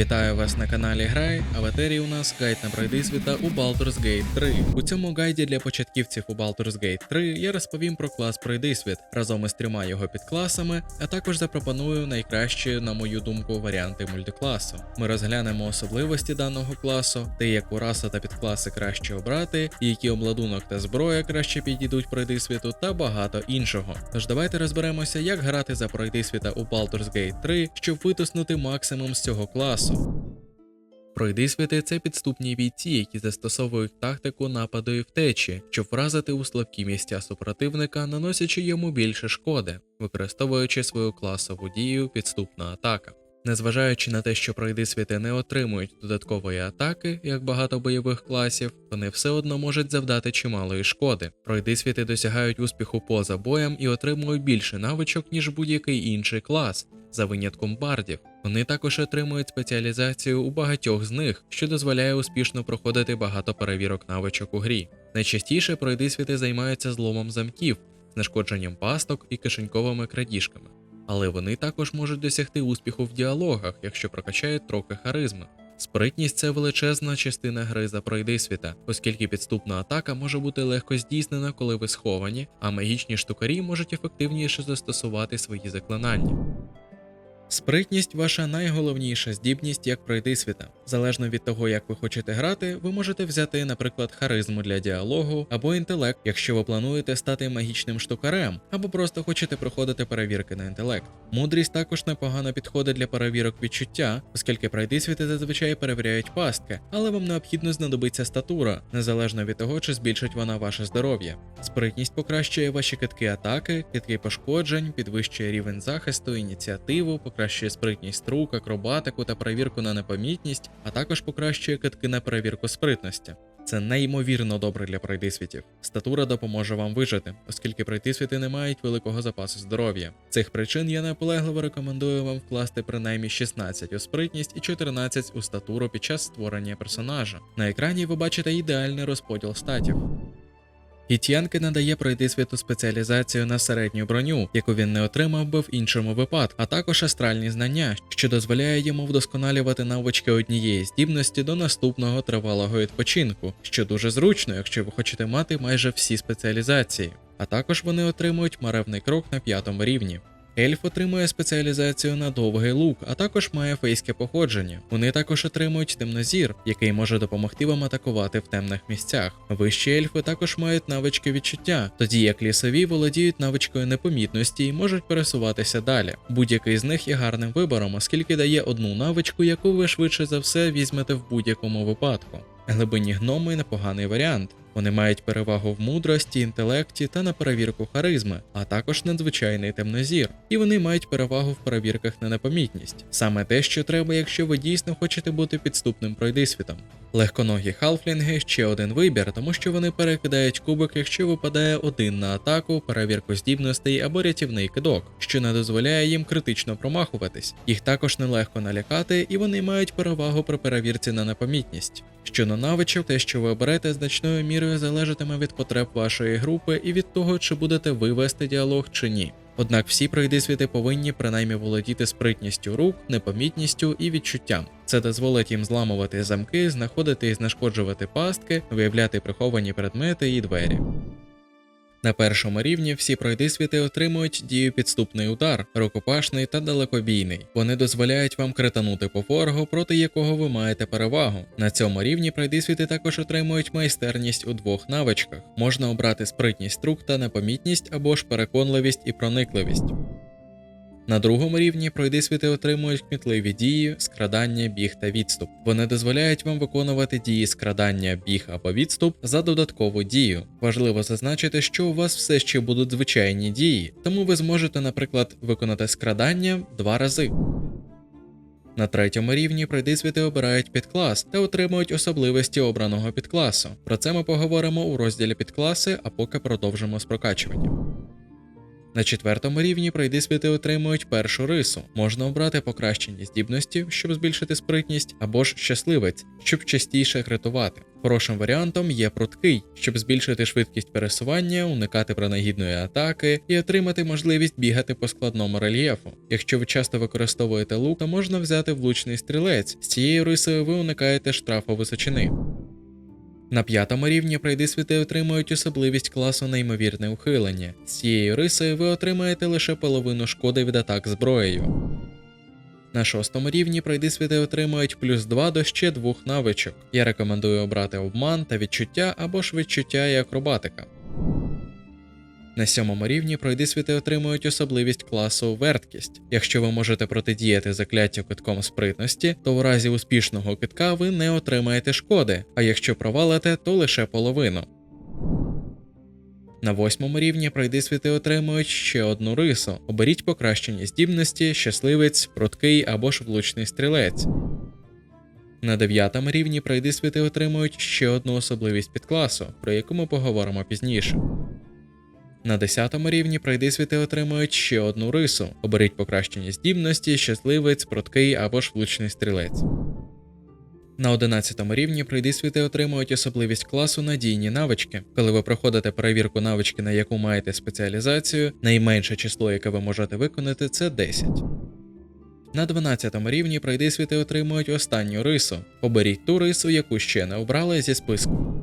Вітаю вас на каналі Грай, а в етері у нас гайд на пройдисвіта у Baldur's Gate 3. У цьому гайді для початківців у Baldur's Gate 3 я розповім про клас пройдисвіт разом із трьома його підкласами, а також запропоную найкращі, на мою думку, варіанти мультикласу. Ми розглянемо особливості даного класу, те, яку расу та підкласи краще обрати, які обладунок та зброя краще підійдуть пройдисвіту та багато іншого. Тож давайте розберемося, як грати за пройдисвіта у Baldur's Gate 3, щоб витиснути максимум з цього класу. Пройдисвіти це підступні бійці, які застосовують тактику нападу і втечі, щоб вразити у слабкі місця супротивника, наносячи йому більше шкоди, використовуючи свою класову дію підступна атака. Незважаючи на те, що пройдисвіти не отримують додаткової атаки, як багато бойових класів, вони все одно можуть завдати чималої шкоди. Пройдисвіти досягають успіху поза боєм і отримують більше навичок, ніж будь-який інший клас, за винятком бардів. Вони також отримують спеціалізацію у багатьох з них, що дозволяє успішно проходити багато перевірок навичок у грі. Найчастіше пройдисвіти займаються зломом замків, знешкодженням пасток і кишеньковими крадіжками. Але вони також можуть досягти успіху в діалогах, якщо прокачають трохи харизми. Спритність це величезна частина гри за пройдисвіта, оскільки підступна атака може бути легко здійснена, коли ви сховані, а магічні штукарі можуть ефективніше застосувати свої заклинання. Спритність ваша найголовніша здібність як пройти світа. Залежно від того, як ви хочете грати, ви можете взяти, наприклад, харизму для діалогу або інтелект, якщо ви плануєте стати магічним штукарем, або просто хочете проходити перевірки на інтелект. Мудрість також непогано підходить для перевірок відчуття, оскільки пройдисвіти зазвичай перевіряють пастки, але вам необхідно знадобиться статура, незалежно від того, чи збільшить вона ваше здоров'я. Спритність покращує ваші китки атаки, китки пошкоджень, підвищує рівень захисту, ініціативу, покращує спритність рук, акробатику та перевірку на непомітність, а також покращує китки на перевірку спритності. Це неймовірно добре для пройдисвітів. Статура допоможе вам вижити, оскільки пройдисвіти не мають великого запасу здоров'я. Цих причин я наполегливо рекомендую вам вкласти принаймні 16 у спритність і 14 у статуру під час створення персонажа. На екрані ви бачите ідеальний розподіл статів. Гітьянки надає пройти світу спеціалізацію на середню броню, яку він не отримав би в іншому випадку, а також астральні знання, що дозволяє йому вдосконалювати навички однієї здібності до наступного тривалого відпочинку, що дуже зручно, якщо ви хочете мати майже всі спеціалізації. А також вони отримують маревний крок на п'ятому рівні. Ельф отримує спеціалізацію на довгий лук, а також має фейське походження. Вони також отримують темнозір, який може допомогти вам атакувати в темних місцях. Вищі ельфи також мають навички відчуття, тоді як лісові володіють навичкою непомітності і можуть пересуватися далі. Будь-який з них є гарним вибором, оскільки дає одну навичку, яку ви швидше за все візьмете в будь-якому випадку. Глибинні гноми непоганий варіант. Вони мають перевагу в мудрості, інтелекті та на перевірку харизми, а також надзвичайний темнозір. І вони мають перевагу в перевірках на непомітність. Саме те, що треба, якщо ви дійсно хочете бути підступним пройдисвітом. Легконогі халфлінги ще один вибір, тому що вони перекидають кубик, якщо випадає один на атаку, перевірку здібностей або рятівний кидок, що не дозволяє їм критично промахуватись. Їх також нелегко налякати, і вони мають перевагу при перевірці на непомітність. Що на навичок, те, що ви оберете, значною мірою залежатиме від потреб вашої групи і від того, чи будете ви вести діалог чи ні. Однак всі пройдисвіти повинні принаймні володіти спритністю рук, непомітністю і відчуттям. Це дозволить їм зламувати замки, знаходити і знешкоджувати пастки, виявляти приховані предмети і двері. На першому рівні всі пройдисвіти отримують дію підступний удар, рукопашний та далекобійний. Вони дозволяють вам кританути по ворогу, проти якого ви маєте перевагу. На цьому рівні пройдисвіти також отримують майстерність у двох навичках. Можна обрати спритність рук та непомітність або ж переконливість і проникливість. На другому рівні пройдисвіти отримують кмітливі дії, скрадання, біг та відступ. Вони дозволяють вам виконувати дії скрадання, біг або відступ за додаткову дію. Важливо зазначити, що у вас все ще будуть звичайні дії, тому ви зможете, наприклад, виконати скрадання два рази. На третьому рівні пройдисвіти обирають підклас та отримують особливості обраного підкласу. Про це ми поговоримо у розділі підкласи, а поки продовжимо з прокачуванням. На четвертому рівні пройдисвіти отримують першу рису. Можна обрати покращені здібності, щоб збільшити спритність, або ж щасливець, щоб частіше критувати. Хорошим варіантом є пруткий, щоб збільшити швидкість пересування, уникати принагідної атаки і отримати можливість бігати по складному рельєфу. Якщо ви часто використовуєте лук, то можна взяти влучний стрілець. З цією рисою ви уникаєте штрафу височини. На п'ятому рівні пройдисвіти отримують особливість класу неймовірне ухилення. З цією рисою ви отримаєте лише половину шкоди від атак зброєю. На шостому рівні пройдисвіти отримують плюс 2 до ще двох навичок. Я рекомендую обрати обман та відчуття або ж відчуття і акробатика. На сьомому рівні пройдисвіти отримують особливість класу верткість. Якщо ви можете протидіяти закляттю китком спритності, то у разі успішного китка ви не отримаєте шкоди, а якщо провалите, то лише половину. На восьмому рівні пройдисвіти отримують ще одну рису. Оберіть покращені здібності, щасливець, пруткий або ж влучний стрілець. На дев'ятому рівні пройдисвіти отримують ще одну особливість підкласу, про яку ми поговоримо пізніше. На 10 рівні пройдисвіти отримують ще одну рису. Оберіть покращені здібності, щасливець, пруткий або ж влучний стрілець. На 11 рівні пройдисвіти отримують особливість класу надійні навички. Коли ви проходите перевірку навички, на яку маєте спеціалізацію, найменше число, яке ви можете виконати, це 10. На 12 рівні пройдисвіти отримують останню рису. Оберіть ту рису, яку ще не обрали зі списку.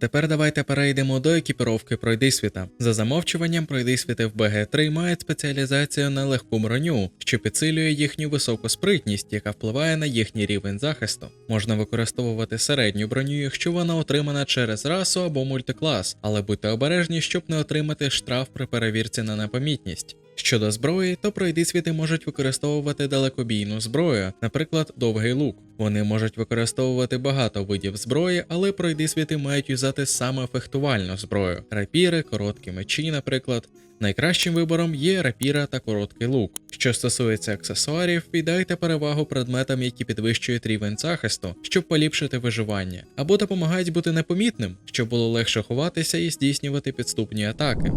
Тепер давайте перейдемо до екіпіровки пройдисвіта. За замовчуванням, пройдисвіти в БГ3 мають спеціалізацію на легку броню, що підсилює їхню високу спритність, яка впливає на їхній рівень захисту. Можна використовувати середню броню, якщо вона отримана через расу або мультиклас, але будьте обережні, щоб не отримати штраф при перевірці на непомітність. Щодо зброї, то пройдисвіти можуть використовувати далекобійну зброю, наприклад, довгий лук. Вони можуть використовувати багато видів зброї, але пройдисвіти мають юзати саме фехтувальну зброю рапіри, короткі мечі, наприклад. Найкращим вибором є рапіра та короткий лук. Що стосується аксесуарів, віддайте перевагу предметам, які підвищують рівень захисту, щоб поліпшити виживання, або допомагають бути непомітним, щоб було легше ховатися і здійснювати підступні атаки.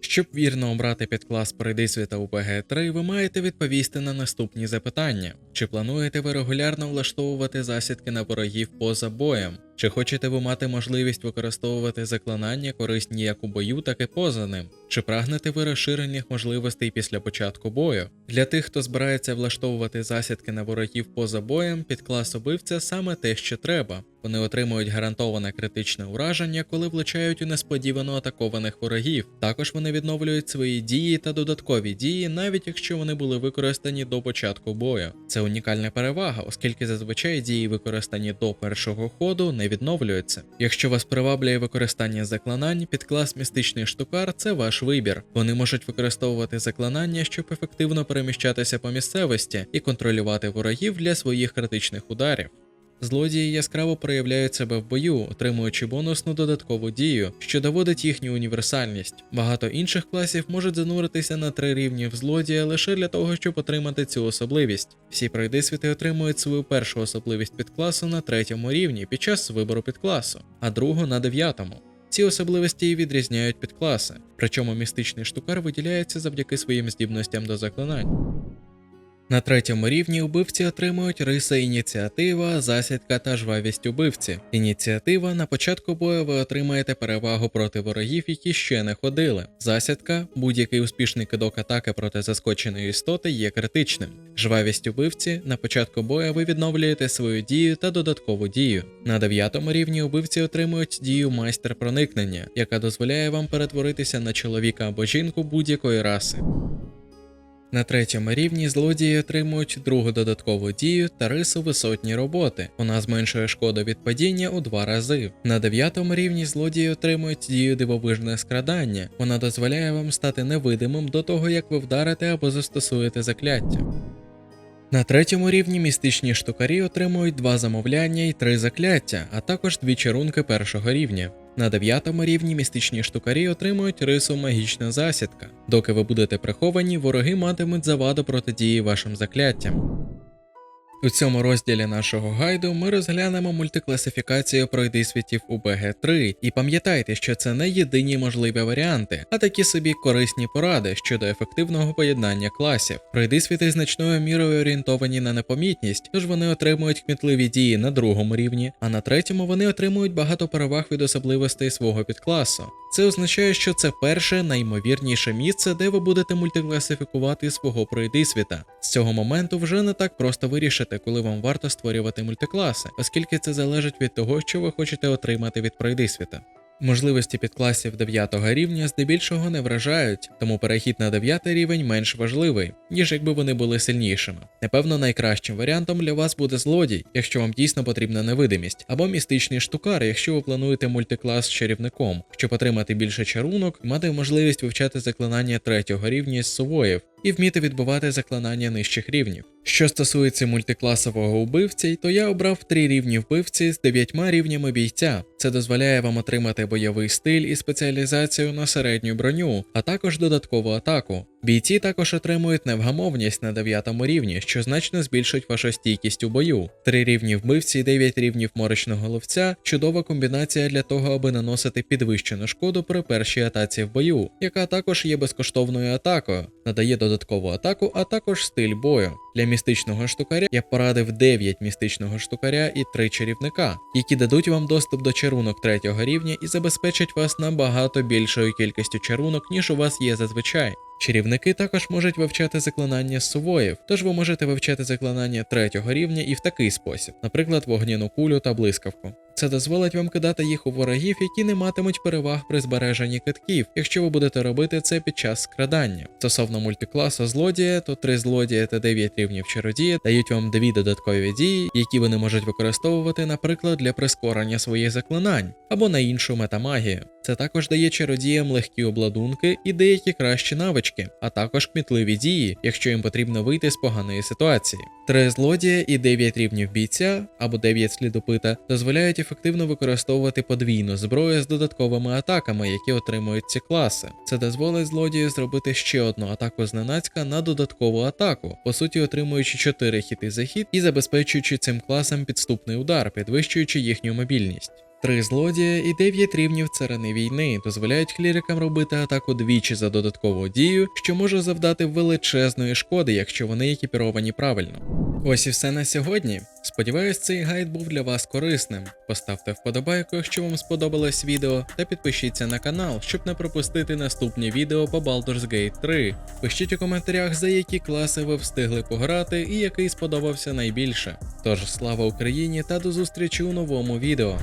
Щоб вірно обрати підклас пройдисвіта у ПГ3, ви маєте відповісти на наступні запитання: чи плануєте ви регулярно влаштовувати засідки на ворогів поза боєм? Чи хочете ви мати можливість використовувати заклинання корисні як у бою, так і поза ним? Чи прагнете ви розширених можливостей після початку бою? Для тих, хто збирається влаштовувати засідки на ворогів поза боєм, підклас убивця саме те, що треба. Вони отримують гарантоване критичне ураження, коли влучають у несподівано атакованих ворогів. Також вони відновлюють свої дії та додаткові дії, навіть якщо вони були використані до початку бою. Це унікальна перевага, оскільки зазвичай дії, використані до першого ходу, не відновлюються. Якщо вас приваблює використання заклинань, підклас містичний штукар це ваш вибір. Вони можуть використовувати заклинання, щоб ефективно переміщатися по місцевості і контролювати ворогів для своїх критичних ударів. Злодії яскраво проявляють себе в бою, отримуючи бонусну додаткову дію, що доводить їхню універсальність. Багато інших класів можуть зануритися на три рівні в злодія лише для того, щоб отримати цю особливість. Всі пройдисвіти отримують свою першу особливість підкласу на третьому рівні під час вибору підкласу, а другу на дев'ятому. Ці особливості відрізняють підкласи, причому містичний штукар виділяється завдяки своїм здібностям до заклинань. На третьому рівні убивці отримують риси ініціатива, засідка та жвавість убивці. Ініціатива на початку бою ви отримаєте перевагу проти ворогів, які ще не ходили. Засідка будь-який успішний кидок атаки проти заскоченої істоти є критичним. Жвавість убивці на початку бою ви відновлюєте свою дію та додаткову дію. На дев'ятому рівні убивці отримують дію майстер проникнення, яка дозволяє вам перетворитися на чоловіка або жінку будь-якої раси. На третьому рівні злодії отримують другу додаткову дію та рису висотні роботи. Вона зменшує шкоду від падіння у два рази. На дев'ятому рівні злодії отримують дію дивовижне скрадання. Вона дозволяє вам стати невидимим до того, як ви вдарите або застосуєте закляття. На третьому рівні містичні штукарі отримують два замовляння і три закляття, а також дві чарунки першого рівня. На дев'ятому рівні містичні штукарі отримують рису магічна засідка. Доки ви будете приховані, вороги матимуть заваду протидії вашим закляттям. У цьому розділі нашого гайду ми розглянемо мультикласифікацію пройдисвітів у БГ3 і пам'ятайте, що це не єдині можливі варіанти, а такі собі корисні поради щодо ефективного поєднання класів. Пройдисвіти значною мірою орієнтовані на непомітність, тож вони отримують кмітливі дії на другому рівні, а на третьому вони отримують багато переваг від особливостей свого підкласу. Це означає, що це перше найімовірніше місце, де ви будете мультикласифікувати свого пройдисвіта. З цього моменту вже не так просто вирішити, коли вам варто створювати мультикласи, оскільки це залежить від того, що ви хочете отримати від пройдисвіта. Можливості підкласів 9 рівня здебільшого не вражають, тому перехід на 9 рівень менш важливий, ніж якби вони були сильнішими. Напевно, найкращим варіантом для вас буде злодій, якщо вам дійсно потрібна невидимість, або містичний штукар, якщо ви плануєте мультиклас з чарівником, щоб отримати більше чарунок мати можливість вивчати заклинання 3 рівня з сувоїв і вміти відбивати заклинання нижчих рівнів. Що стосується мультикласового убивці, то я обрав три рівні вбивці з дев'ятьма рівнями бійця. Це дозволяє вам отримати бойовий стиль і спеціалізацію на середню броню, а також додаткову атаку. Бійці також отримують невгамовність на 9 рівні, що значно збільшить вашу стійкість у бою. Три рівні вбивці і 9 рівнів морочного ловця чудова комбінація для того, аби наносити підвищену шкоду при першій атаці в бою, яка також є безкоштовною атакою, надає додаткову атаку, а також стиль бою. Для містичного штукаря я порадив 9 містичного штукаря і 3 чарівника, які дадуть вам доступ до чарунок 3 рівня і забезпечать вас набагато більшою кількістю чарунок, ніж у вас є зазвичай. Чарівники також можуть вивчати заклинання з сувоїв, тож ви можете вивчати заклинання третього рівня і в такий спосіб, наприклад, вогняну кулю та блискавку. Це дозволить вам кидати їх у ворогів, які не матимуть переваг при збереженні китків, якщо ви будете робити це під час скрадання. Стосовно мультикласу злодія, то три злодія та 9 рівнів чародія дають вам дві додаткові дії, які вони можуть використовувати, наприклад, для прискорення своїх заклинань або на іншу метамагію. Це також дає чародіям легкі обладунки і деякі кращі навички, а також кмітливі дії, якщо їм потрібно вийти з поганої ситуації. Три злодія і 9 рівнів бійця або 9 слідопита дозволяють ефективно використовувати подвійну зброю з додатковими атаками, які отримують ці класи. Це дозволить злодію зробити ще одну атаку зненацька на додаткову атаку, по суті отримуючи 4 хіти за хід і забезпечуючи цим класам підступний удар, підвищуючи їхню мобільність. Три злодія і 9 рівнів царини війни дозволяють клірикам робити атаку двічі за додаткову дію, що може завдати величезної шкоди, якщо вони екіпіровані правильно. Ось і все на сьогодні. Сподіваюсь, цей гайд був для вас корисним. Поставте вподобайку, якщо вам сподобалось відео, та підпишіться на канал, щоб не пропустити наступні відео по Baldur's Gate 3. Пишіть у коментарях, за які класи ви встигли пограти і який сподобався найбільше. Тож слава Україні та до зустрічі у новому відео.